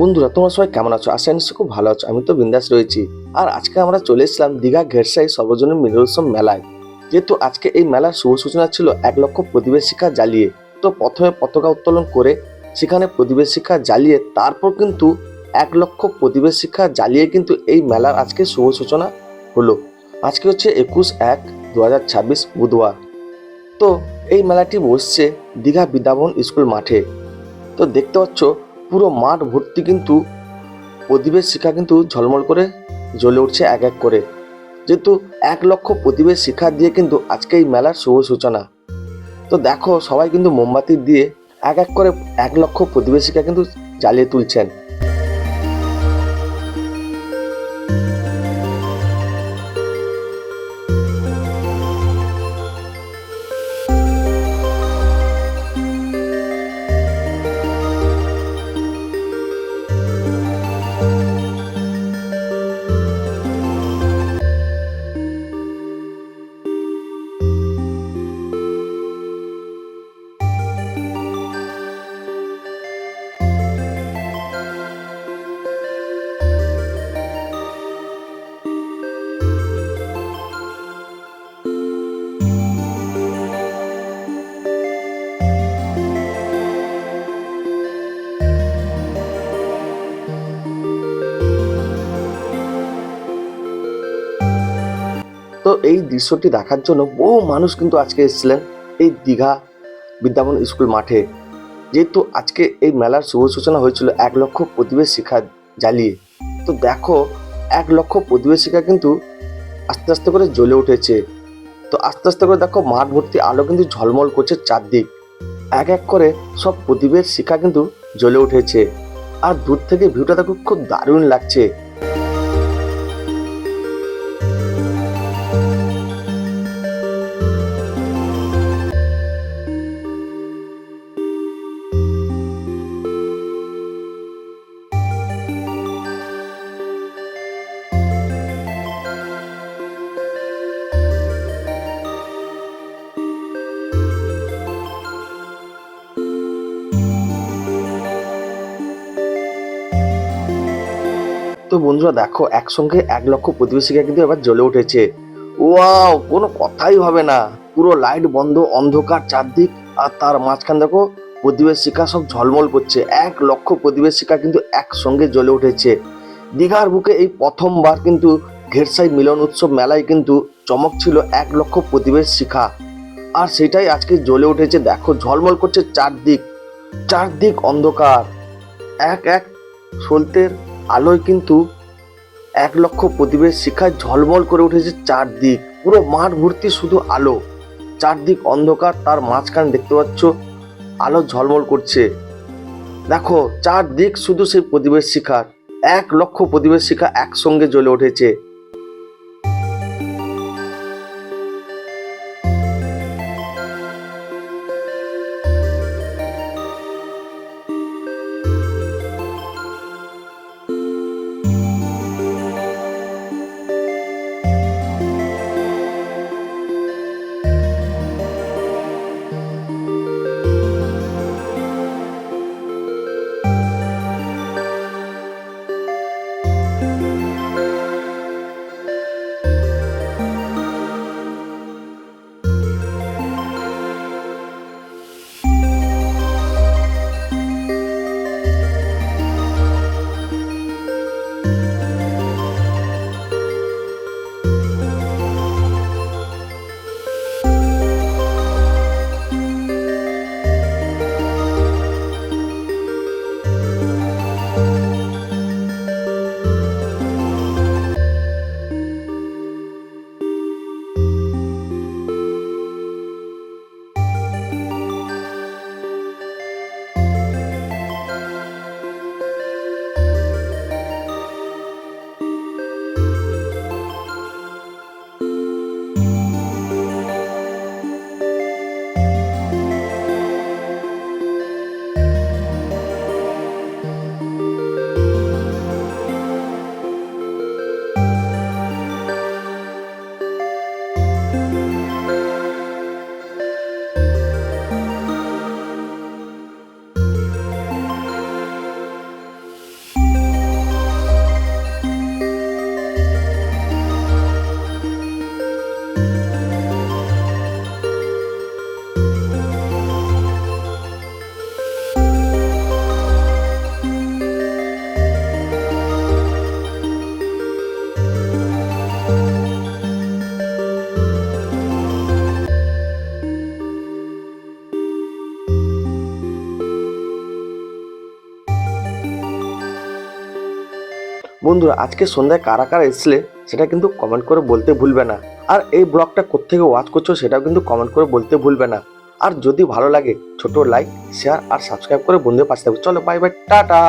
বন্ধুরা, তোমরা সবাই কেমন আছো? আশা নিশ্চয় খুব ভালো আছো। আমি তো বিন্দাস রয়েছি। আর আজকে আমরা চলে এসেছিলাম দীঘা ঘেরসাই সর্বজনীন মিলন উৎসব মেলায়। যেহেতু আজকে এই মেলার শুভ সূচনা ছিল এক লক্ষ প্রতিবেশ শিক্ষা জ্বালিয়ে, তো প্রথমে পতাকা উত্তোলন করে সেখানে প্রতিবেশ শিক্ষা জ্বালিয়ে, তারপর কিন্তু এক লক্ষ প্রতিবেশ শিক্ষা জ্বালিয়ে কিন্তু এই মেলার আজকে শুভ সূচনা হলো। আজকে হচ্ছে একুশ এক দু হাজার ছাব্বিশ বুধবার। তো এই মেলাটি বসছে দীঘা বিদ্যাবন স্কুল মাঠে। তো দেখতে পাচ্ছ পুরো মাঠ ভর্তি কিন্তু প্রতিবেশ শিখা কিন্তু ঝলমল করে জ্বলে উঠছে এক এক করে। যেহেতু এক লক্ষ প্রতিবেশ শিখা দিয়ে কিন্তু আজকে এই মেলার শুভ সূচনা। তো দেখো সবাই কিন্তু মোমবাতি দিয়ে এক এক করে এক লক্ষ প্রতিবেশ শিখা কিন্তু জ্বালিয়ে তুলছেন। এই দৃশ্যটি দেখার জন্য বহু মানুষ কিন্তু আজকে এসেছিলেন এই দীঘা বিদ্যাপন স্কুল মাঠে। যেহেতু আজকে এই মেলার শুভ সূচনা হয়েছিল এক লক্ষ প্রতিবেশ শিক্ষা জ্বালিয়ে। তো দেখো, এক লক্ষ প্রতিবেশ শিক্ষা কিন্তু আস্তে আস্তে করে জ্বলে উঠেছে। তো আস্তে আস্তে করে দেখো, মাঠ ভর্তি আলো কিন্তু ঝলমল করছে চারদিক। এক এক করে সব প্রতিবেশ শিক্ষা কিন্তু জ্বলে উঠেছে। আর দূর থেকে ভিউটা দেখো, খুব দারুণ লাগছে। তো বন্ধুরা দেখো, একসঙ্গে এক লক্ষ প্রতিবেশীকে কিন্তু এবার জ্বলে উঠেছে। ওয়াও, কোনো কথাই হবে না। পুরো লাইট বন্ধ, অন্ধকার চারদিক, আর তার মাঝখান দেখো প্রতিবেশিকা সব ঝলমল করছে। এক লক্ষ প্রতিবেশিকা কিন্তু একসঙ্গে জ্বলে উঠেছে। দীঘার বুকে এই প্রথমবার কিন্তু ঘেরসাই মিলন উৎসব মেলায় কিন্তু চমক ছিল এক লক্ষ প্রতিবেশ শিখা আর সেটাই আজকে জ্বলে উঠেছে। দেখো, ঝলমল করছে চারদিক চারদিক অন্ধকার। এক এক সলতের আলোয় কিন্তু এক লক্ষ প্রদীপের শিখায় ঝলমল করে উঠেছে চারদিক। পুরো মাঠ ভর্তি শুধু আলো। চারদিক অন্ধকার, তার মাঝখানে দেখতে পাচ্ছ আলো ঝলমল করছে। দেখো, চারদিক শুধু সেই প্রদীপের শিখার। এক লক্ষ প্রদীপের শিখা একসঙ্গে জ্বলে উঠেছে। বন্ধুরা, আজকে সন্ধ্যায় কারা কারা এসলে সেটা কিন্তু কমেন্ট করে বলতে ভুলবে না। আর এই ব্লগটা কোথেকে ওয়াচ করছ সেটাও কিন্তু কমেন্ট করে বলতে ভুলবে না। আর যদি ভালো লাগে, ছোট লাইক শেয়ার আর সাবস্ক্রাইব করে বন্ধুদের পাশে থাকবে চলো বাই বাই টাটা!